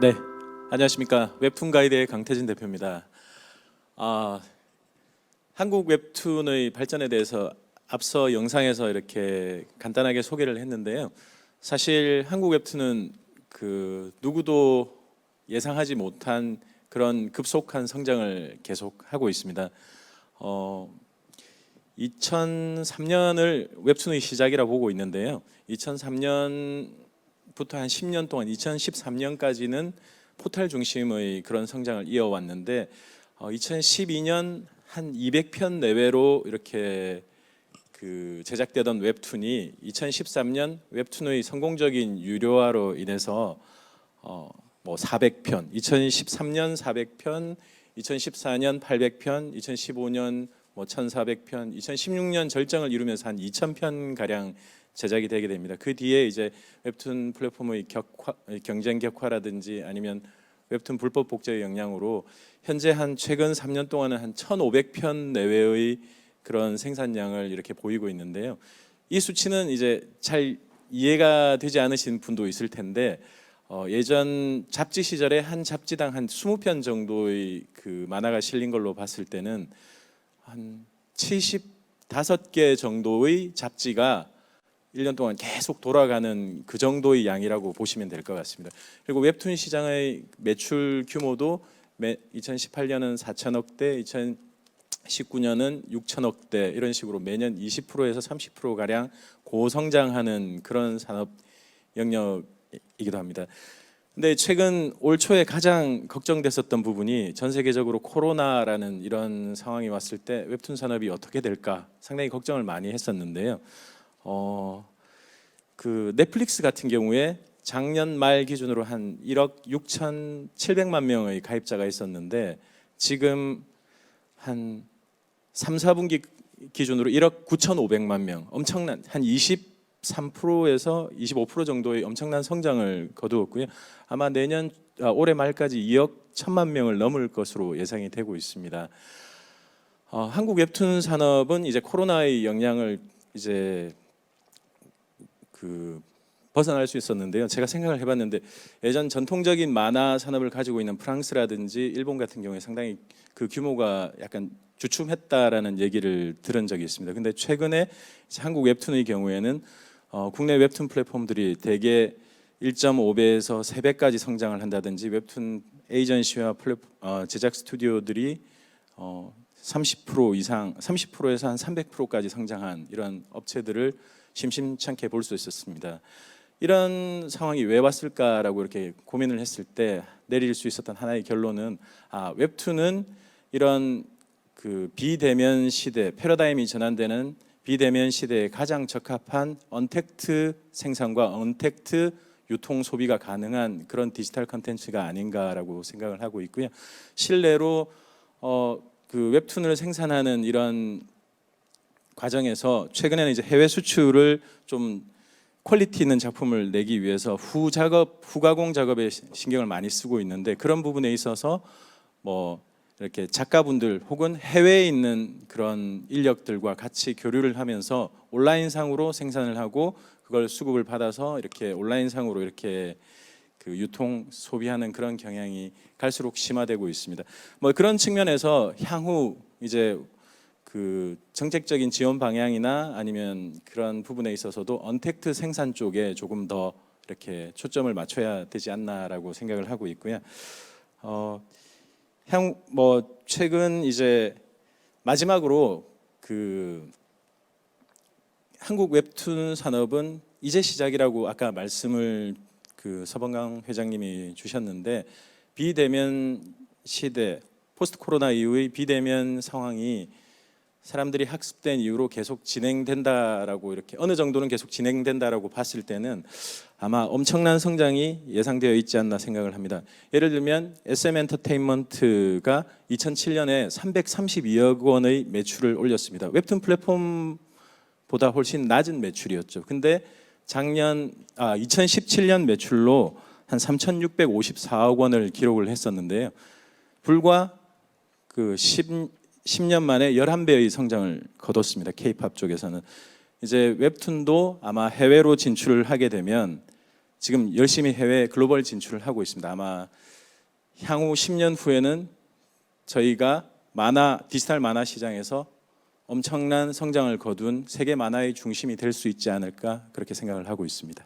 네, 안녕하십니까 웹툰 가이드의 강태진 대표입니다. 아, 한국 웹툰의 발전에 대해서 앞서 영상에서 이렇게 간단하게 소개를 했는데요. 사실 한국 웹툰은 그 누구도 예상하지 못한 그런 급속한 성장을 계속하고 있습니다. 어, 2003년을 웹툰의 시작이라고 보고 있는데요. 2003년 부터 한 10년 동안 2013년까지는 포탈 중심의 그런 성장을 이어왔는데 어, 2012년 한 200편 내외로 이렇게 그 제작되던 웹툰이 2013년 웹툰의 성공적인 유료화로 인해서 어, 뭐 400편, 2013년 400편, 2014년 800편, 2015년 뭐 1,400편, 2016년 절정을 이루면서 한 2,000편 가량 제작이 되게 됩니다. 그 뒤에 이제 웹툰 플랫폼의 격화, 경쟁 격화라든지 아니면 웹툰 불법 복제의 영향으로 현재 한 최근 3년 동안은 한 1,500편 내외의 그런 생산량을 이렇게 보이고 있는데요. 이 수치는 이제 잘 이해가 되지 않으신 분도 있을 텐데 어, 예전 잡지 시절에 한 잡지당 한 20편 정도의 그 만화가 실린 걸로 봤을 때는 한 75개 정도의 잡지가 1년 동안 계속 돌아가는 그 정도의 양이라고 보시면 될 것 같습니다. 그리고 웹툰 시장의 매출 규모도 2018년은 4천억 대, 2019년은 6천억 대 이런 식으로 매년 20%에서 30% 가량 고성장하는 그런 산업 영역이기도 합니다. 근데 최근 올 초에 가장 걱정됐었던 부분이 전 세계적으로 코로나라는 이런 상황이 왔을 때 웹툰 산업이 어떻게 될까 상당히 걱정을 많이 했었는데요. 어, 그 넷플릭스 같은 경우에 작년 말 기준으로 한 1억 6,700만 명의 가입자가 있었는데 지금 한 3, 4분기 기준으로 1억 9,500만 명, 엄청난 한 23%에서 25% 정도의 엄청난 성장을 거두었고요. 아마 내년 아, 올해 말까지 2억 1천만 명을 넘을 것으로 예상이 되고 있습니다. 어, 한국 웹툰 산업은 이제 코로나의 영향을 이제 그 벗어날 수 있었는데요. 제가 생각을 해봤는데 예전 전통적인 만화 산업을 가지고 있는 프랑스라든지 일본 같은 경우에 상당히 그 규모가 약간 주춤했다라는 얘기를 들은 적이 있습니다. 근데 최근에 한국 웹툰의 경우에는 어, 국내 웹툰 플랫폼들이 대개 1.5배에서 3배까지 성장을 한다든지 웹툰 에이전시와 플랫, 어, 제작 스튜디오들이 어, 30% 이상, 30%에서 한 300%까지 성장한 이런 업체들을 심심찮게 볼 수 있었습니다. 이런 상황이 왜 왔을까라고 이렇게 고민을 했을 때 내릴 수 있었던 하나의 결론은 아 웹툰은 이런 그 비대면 시대 패러다임이 전환되는 비대면 시대에 가장 적합한 언택트 생산과 언택트 유통 소비가 가능한 그런 디지털 컨텐츠가 아닌가라고 생각을 하고 있고요. 실내로 어, 그 웹툰을 생산하는 이런 과정에서 최근에는 이제 해외 수출을 좀 퀄리티 있는 작품을 내기 위해서 후 작업, 후 가공 작업에 신경을 많이 쓰고 있는데 그런 부분에 있어서 뭐 이렇게 작가분들 혹은 해외에 있는 그런 인력들과 같이 교류를 하면서 온라인상으로 생산을 하고 그걸 수급을 받아서 이렇게 온라인상으로 이렇게 그 유통 소비하는 그런 경향이 갈수록 심화되고 있습니다. 뭐 그런 측면에서 향후 이제 그 정책적인 지원 방향이나 아니면 그런 부분에 있어서도 언택트 생산 쪽에 조금 더 이렇게 초점을 맞춰야 되지 않나라고 생각을 하고 있고요. 어, 향 뭐 최근 이제 마지막으로 그 한국 웹툰 산업은 이제 시작이라고 아까 말씀을 그 서범강 회장님이 주셨는데 비대면 시대 포스트 코로나 이후의 비대면 상황이 사람들이 학습된 이후로 계속 진행된다라고 이렇게 어느 정도는 계속 진행된다라고 봤을 때는 아마 엄청난 성장이 예상되어 있지 않나 생각을 합니다. 예를 들면 SM 엔터테인먼트가 2007년에 332억 원의 매출을 올렸습니다. 웹툰 플랫폼보다 훨씬 낮은 매출이었죠. 근데 작년 아 2017년 매출로 한 3,654억 원을 기록을 했었는데요. 불과 그 10, 10년 만에 11배의 성장을 거뒀습니다. K-팝 쪽에서는 이제 웹툰도 아마 해외로 진출을 하게 되면 지금 열심히 해외 글로벌 진출을 하고 있습니다. 아마 향후 10년 후에는 저희가 만화 디지털 만화 시장에서 엄청난 성장을 거둔 세계 만화의 중심이 될 수 있지 않을까 그렇게 생각을 하고 있습니다.